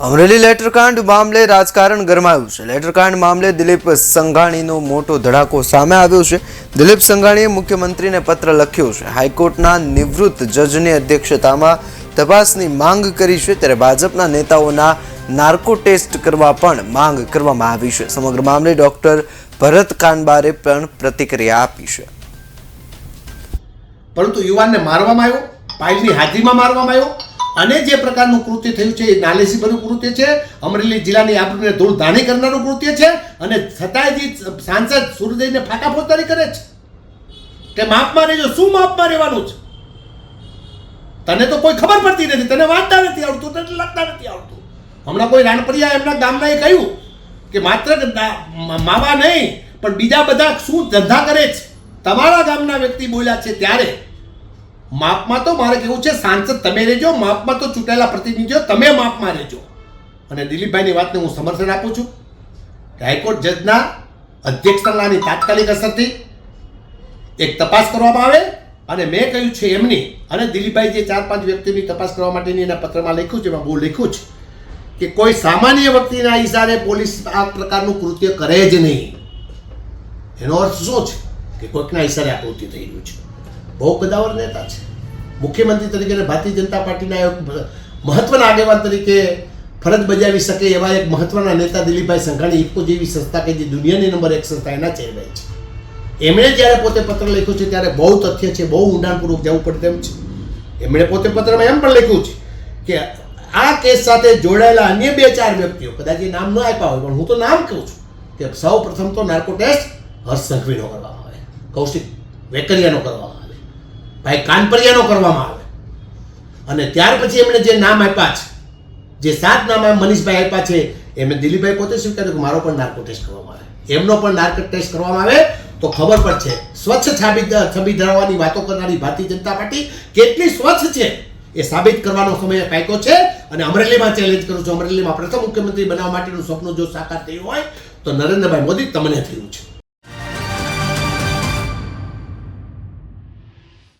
અમરેલી લેટરકાંડ મામલે રાજકારણ ગરમાયું છે. લેટરકાંડ મામલે દિલીપ સંઘાણીનો મોટો ધડાકો સામે આવ્યો છે. દિલીપ સંઘાણીએ મુખ્યમંત્રીને પત્ર લખ્યો છે. હાઈકોર્ટના નિવૃત્ત જજની અધ્યક્ષતામાં તપાસની માંગ કરી છે ત્યારે ભાજપના નેતાઓના નાર્કો ટેસ્ટ કરવા પણ માંગ કરવામાં આવી છે. સમગ્ર મામલે ડોક્ટર ભરત કાનબારે પણ પ્રતિક્રિયા આપી છે. પરંતુ યુવાનને મારવામાં આવ્યો, પાયલની હાજરીમાં મારવામાં આવ્યો અને જે પ્રકારનું કૃત્ય થયું છે એ નાલેસીભર્યું કૃત્ય છે, અમરેલી જિલ્લાની આપણને ધૂળ ધાણી કરનારું કૃત્ય છે અને છતાંય જે સાંસદ સુરજઈને ફાંકા ફોજદારી કરે છે. કે માપમાં રહેજો, શું માપમાં રહેવાનું છે? તને તો કોઈ ખબર પડતી નથી, તને વાંચતા નથી આવડતું, તને લખતા નથી આવડતું. હમણાં કોઈ રાણપરિયા એમના ગામના એ કહ્યું કે માત્ર માવા નહીં, પણ બીજા બધા શું ધંધા કરે છે? તમારા ગામના વ્યક્તિ બોલ્યા છે ત્યારે માપમાં તો મારે કેવું છે, સાંસદ તમે રહેજો, માપમાં તો ચૂંટાયેલા પ્રતિનિધિઓ તમે માપમાં રહેજો. અને દિલીપભાઈની વાતને હું સમર્થન આપું છું. હાઈકોર્ટ જજના અધ્યક્ષતાની તાત્કાલિક અસરથી એક તપાસ કરવામાં આવે અને મેં કહ્યું છે એમની અને દિલીપભાઈ જે ચાર પાંચ વ્યક્તિઓની તપાસ કરવા માટેની એના પત્રમાં લખ્યું છે, એમાં બહુ લખ્યું છે, કે કોઈ સામાન્ય વ્યક્તિના ઈશારે પોલીસ આ પ્રકારનું કૃત્ય કરે જ નહીં. એનો અર્થ શું છે? કે કોઈકના ઈશારે આ કૃત્ય થઈ રહ્યું છે. બહુ કદાવર નેતા છે. મુખ્યમંત્રી તરીકે ભારતીય જનતા પાર્ટીના એક મહત્વના આગેવાન તરીકે ફરજ બજાવી શકે એવા એક મહત્વના નેતા દિલીપભાઈ સંઘાણી ઇફકો જેવી સંસ્થા કે જે દુનિયાની નંબર એક સંસ્થા એના ચેરમેન છે. એમણે જ્યારે પોતે પત્ર લખ્યું છે ત્યારે બહુ તથ્ય છે, બહુ ઊંડાણપૂર્વક જવું પડે તેમ છે. એમણે પોતે પત્રમાં એમ પણ લખ્યું છે કે આ કેસ સાથે જોડાયેલા અન્ય બે ચાર વ્યક્તિઓ, કદાચ એ નામ ન આપ્યા હોય, પણ હું તો નામ કહું છું કે સૌ પ્રથમ તો નાર્કો ટેસ્ટ હર્ષ સંઘવીનો કરવામાં આવે, કૌશિક વેકરિયાનો કરવામાં આવે. ભાઈ કાનપરિયાનો કરવામાં આવે. અને ત્યાર પછી એમણે જે નામ આપ્યા છે, જે સાત નામ મનીષભાઈ આપ્યા છે, એમને દિલીપભાઈ પોતે સ્વીકાર્યું કે મારો પણ નાર્કો ટેસ્ટ કરવામાં આવે. એમનો પણ નાર્કો ટેસ્ટ કરવામાં આવે. તો ખબર પણ છે, સ્વચ્છ છાબી છબી ધરાવવાની વાતો કરનારી ભારતીય જનતા પાર્ટી કેટલી સ્વચ્છ છે એ સાબિત કરવાનો સમય પાક્યો છે. અને અમરેલીમાં ચેલેન્જ કરું છું. અમરેલીમાં પ્રથમ મુખ્યમંત્રી બનાવવા માટેનું સપનું જો સાકાર થયું હોય, તો નરેન્દ્રભાઈ મોદી તમને થયું છે.